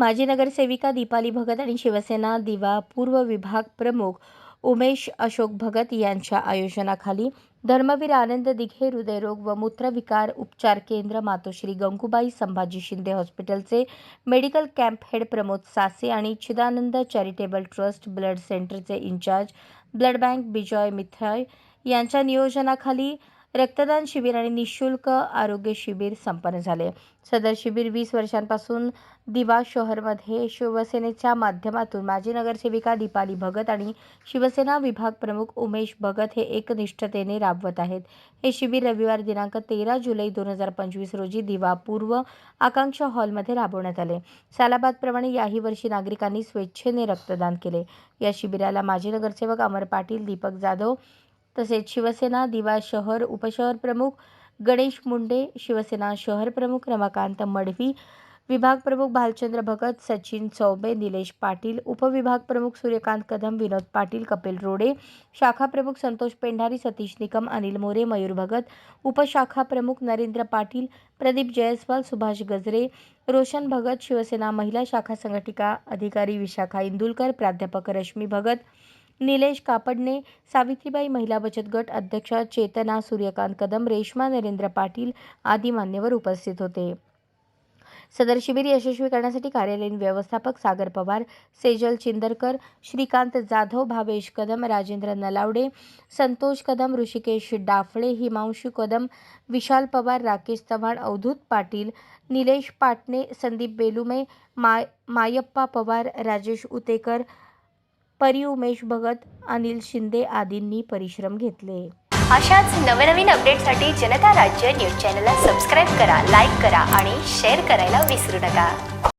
माजी नगरसेविका दीपाली भगत आणि शिवसेना दिवा पूर्व विभाग प्रमुख उमेश अशोक भगत यांच्या आयोजनाखाली धर्मवीर आनंद दिघे हृदयरोग व मूत्रविकार उपचार केंद्र मातोश्री गंगूबाई संभाजी शिंदे हॉस्पिटलचे medical camp head Pramod Sase आणि चिदानंद चॅरिटेबल ट्रस्ट ब्लड सेंटरचे incharge blood bank Bijoy Mithai यांच्या नियोजनाखाली रक्तदान शिबिर आणि निशुल्क आरोग्य शिबिर संपन्न झाले. सदर शिबिर वीस वर्षांपासून दिवा शहरमध्ये शिवसेनेच्या माध्यमातून माजी नगरसेविका दीपाली भगत आणि शिवसेना विभाग प्रमुख उमेश भगत हे एकनिष्ठतेने राबवत आहेत. हे शिबिर रविवार दिनांक तेरा जुलै दोन हजार पंचवीस रोजी दिवा पूर्व आकांक्षा हॉलमध्ये राबवण्यात आले. सालाबादप्रमाणे याही वर्षी नागरिकांनी स्वेच्छेने रक्तदान केले. या शिबिराला माजी नगरसेवक अमर पाटील दीपक जाधव तसेच शिवसेना दिवा शहर उपशहर प्रमुख गणेश मुंडे शिवसेना शहर प्रमुख रमाकांत मडवी विभाग प्रमुख भालचंद्र भगत सचिन चौबे निलेश पाटील उपविभाग प्रमुख सूर्यकांत कदम विनोद पाटील कपिल रोडे शाखा प्रमुख संतोष पेंढारी सतीश निकम अनिल मोरे मयूर भगत उपशाखा प्रमुख नरेंद्र पाटील प्रदीप जयस्वाल सुभाष गजरे रोशन भगत शिवसेना महिला शाखा संघटिका अधिकारी विशाखा इंदुलकर प्राध्यापक रश्मी भगत निलेश कापडणे सावित्रीबाई महिला बचत गट अध्यक्षा चेतना सूर्यकांत कदम रेश्मा नरेंद्र पाटील आदी मान्यवर उपस्थित होते. सदर शिबिर यशस्वी करण्यासाठी कार्यालयीन व्यवस्थापक सागर पवार सेजल चिंदरकर श्रीकांत जाधव भावेश कदम राजेंद्र नलावडे संतोष कदम ऋषिकेश डाफळे हिमांशू कदम विशाल पवार राकेश चव्हाण अवधूत पाटील निलेश पाटणे संदीप बेलुमे माय मायप्पा पवार राजेश उतेकर परी उमेश भगत अनिल शिंदे आदींनी परिश्रम घेतले. अशाच नवनवीन अपडेटसाठी जनता राज्य न्यूज चॅनलला सबस्क्राईब करा लाईक करा आणि शेअर करायला विसरू नका.